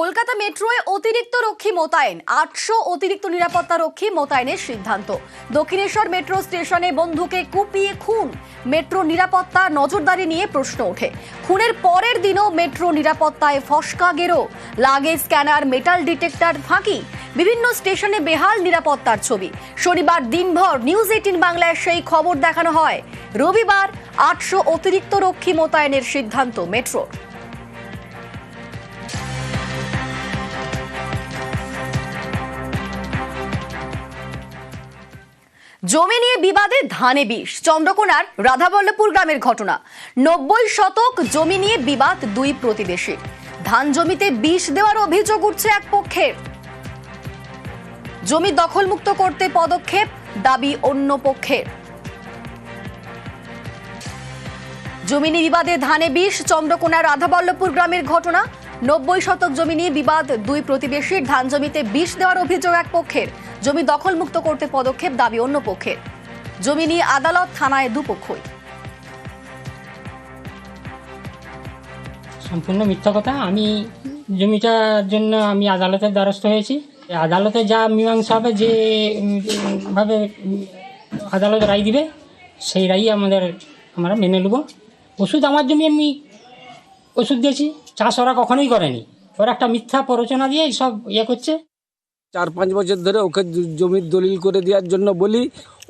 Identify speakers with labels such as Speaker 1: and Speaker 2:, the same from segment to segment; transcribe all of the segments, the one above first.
Speaker 1: কলকাতা মেট্রোয় অতিরিক্ত রক্ষী মোতায়েন, আটশো অতিরিক্ত নিরাপত্তা রক্ষী মোতায়েনের সিদ্ধান্ত। দক্ষিণেশ্বর মেট্রো স্টেশনে বন্ধুকে কুপিয়ে খুন। মেট্রো নিরাপত্তা নজরদারি নিয়ে প্রশ্ন ওঠে। খুনের পরের দিনও মেট্রো নিরাপত্তায় ফসকা গেরো। লাগেজ স্ক্যানার, মেটাল ডিটেক্টর ফাঁকি। বিভিন্ন স্টেশনে বেহাল নিরাপত্তার ছবি। শনিবার দিনভর নিউজ এইটিন বাংলায় সেই খবর দেখানো হয়। রবিবার আটশো অতিরিক্ত রক্ষী মোতায়েনের সিদ্ধান্ত মেট্রোর। জমি নিয়ে বিবাদে ধানে বিষ। চন্দ্রকোনার রাধাবল্লভপুর গ্রামের ঘটনা। নব্বই শতক জমি নিয়ে বিবাদ দুই প্রতিবেশীর ধান জমিতে বিষ দেওয়ার অভিযোগ উঠছে এক পক্ষের। জমি দখলমুক্ত করতে পদক্ষেপ, দাবি অন্য পক্ষের। জমি নিয়ে বিবাদে ধানে বিষ, চন্দ্রকোনার রাধাবল্লভপুর গ্রামের ঘটনা। নব্বই শতক জমি নিয়ে বিবাদ দুই প্রতিবেশীর। ধান জমিতে বিষ দেওয়ার অভিযোগ এক পক্ষের। জমি দখলমুক্ত করতে পদক্ষেপ দাবি অন্য পক্ষের। জমি নিয়ে আদালত থানায় দুপক্ষই।
Speaker 2: সম্পূর্ণ মিথ্যা কথা। আমি জমিটার জন্য আমি আদালতের দ্বারস্থ হয়েছি। আদালতে যা মীমাংসা হবে, যে ভাবে আদালত রায় দিবে, সেই রায়ই আমাদের, আমরা মেনে নেব। ওষুধ আমার জমি আমি ওষুধ দিয়েছি। চাষ ওরা কখনোই করেনি। ওরা একটা মিথ্যা প্ররোচনা দিয়ে সব ইয়ে করছে।
Speaker 3: চার পাঁচ বছর ধরে ওকে জমির দলিল করে দেওয়ার জন্য বলি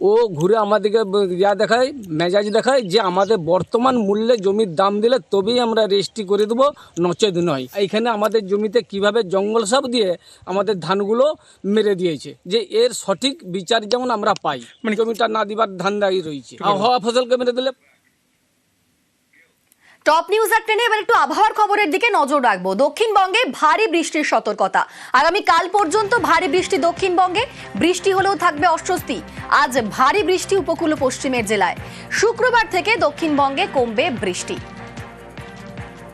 Speaker 3: ও ঘুরে আমাদেরকে ইয়া দেখায় মেজাজ দেখায় যে আমাদের বর্তমান মূল্যে জমির দাম দিলে তবেই আমরা রেজিস্ট্রি করে দেবো নচেত নয়। এইখানে আমাদের জমিতে কীভাবে জঙ্গল সাপ দিয়ে আমাদের ধানগুলো মেরে দিয়েছে যে এর সঠিক বিচার যেমন আমরা পাই। মানে জমিটা না দিবার ধান দায়ী রয়েছে আবহাওয়া ফসলকে মেরে দিলে
Speaker 1: টপ নিউজ আর টেনে এবার একটু আবহাওয়ার খবরের দিকে নজর রাখব। দক্ষিণবঙ্গে ভারী বৃষ্টির সতর্কতা। আগামী কাল পর্যন্ত ভারী বৃষ্টি দক্ষিণবঙ্গে। বৃষ্টি হলেও থাকবে অস্বস্তি। আজ ভারী বৃষ্টি উপকূল পশ্চিমের জেলায়। শুক্রবার থেকে দক্ষিণবঙ্গে কমবে বৃষ্টি।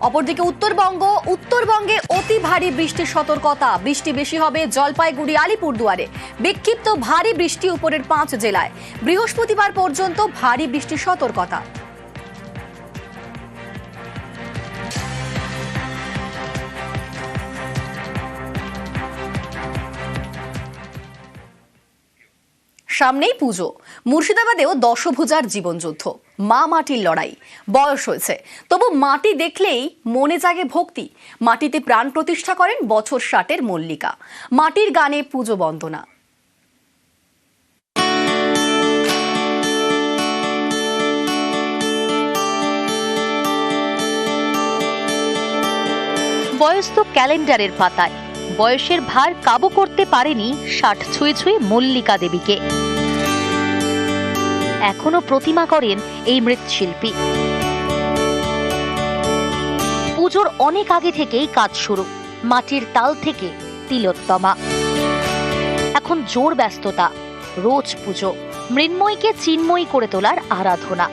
Speaker 1: অপরদিকে উত্তরবঙ্গ, উত্তরবঙ্গে অতি ভারী বৃষ্টির সতর্কতা। বৃষ্টি বেশি হবে জলপাইগুড়ি, আলিপুরদুয়ারে। বিক্ষিপ্ত ভারী বৃষ্টি উপরের পাঁচ জেলায়। বৃহস্পতিবার পর্যন্ত ভারী বৃষ্টির সতর্কতা। সামনেই পুজো। মুর্শিদাবাদেও দশভুজার জীবনযুদ্ধ। মা মাটির লড়াই। বয়স হয়েছে। তবু মাটি দেখলেই মনে জাগে ভক্তি। মাটিতে প্রাণ প্রতিষ্ঠা করেন বছর ষাটের মল্লিকা। মাটির গানে পুজো বন্দনা।
Speaker 4: বয়স তো ক্যালেন্ডারের পাতায়। বয়সের ভার কাবু করতে পারেনি ষাট ছুঁয়ে ছুঁয়ে মল্লিকা দেবীকে। এখনও প্রতিমা করেন এই মৃৎশিল্পী। পুজোর অনেক আগে থেকেই কাজ শুরু, মাটির তাল থেকে তিলোত্তমা। এখন জোর ব্যস্ততা, রোজ পুজো, মৃন্ময়ীকে চিন্ময়ী করে তোলার আরাধনা।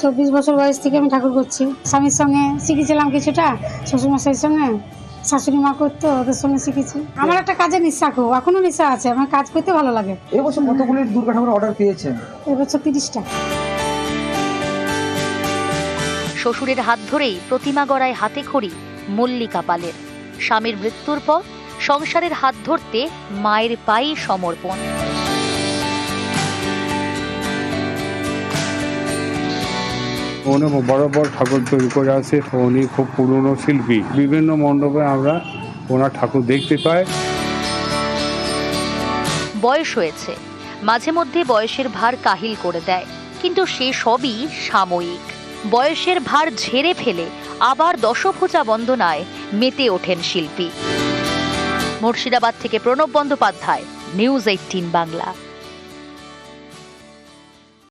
Speaker 5: চব্বিশ বছর বয়স থেকে আমি ঠাকুর করছি। স্বামীর সঙ্গে শিখেছিলাম কিছুটা, শ্বশুরমশাইয়ের সঙ্গে। শাশুড়ি মা করতো ওদের সঙ্গে শিখেছি। আমার একটা কাজের নিশা খুব এখনও নিশা আছে আমার কাজ করতে ভালো লাগে।
Speaker 6: এবছর কতগুলি দুর্গা ঠাকুর অর্ডার পেয়েছেন?
Speaker 5: এবছর তিরিশটা।
Speaker 4: শ্বশুরের হাত ধরেই প্রতিমা গড়ায় হাতে খড়ি মল্লিকা পালের। স্বামীর মৃত্যুর পর সংসারের হাত ধরতে মায়ের পায়ে সমর্পণ।
Speaker 7: উনি বড় বড় ঠাকুর তৈরি করে আছে। উনি খুব পুরনো শিল্পী। বিভিন্ন মণ্ডপে আমরা ওনার ঠাকুর দেখতে পাই।
Speaker 4: বয়স হয়েছে। মাঝে মধ্যে বয়সের ভার কাহিল করে দেয়। কিন্তু সে সবই সাময়িক। বয়সের ভার ঝেড়ে ফেলে আবার দশভুজা বন্দনায় মেতে ওঠেন শিল্পী। মুর্শিদাবাদ থেকে প্রণব বন্দ্যোপাধ্যায়, নিউজ এইটিন বাংলা।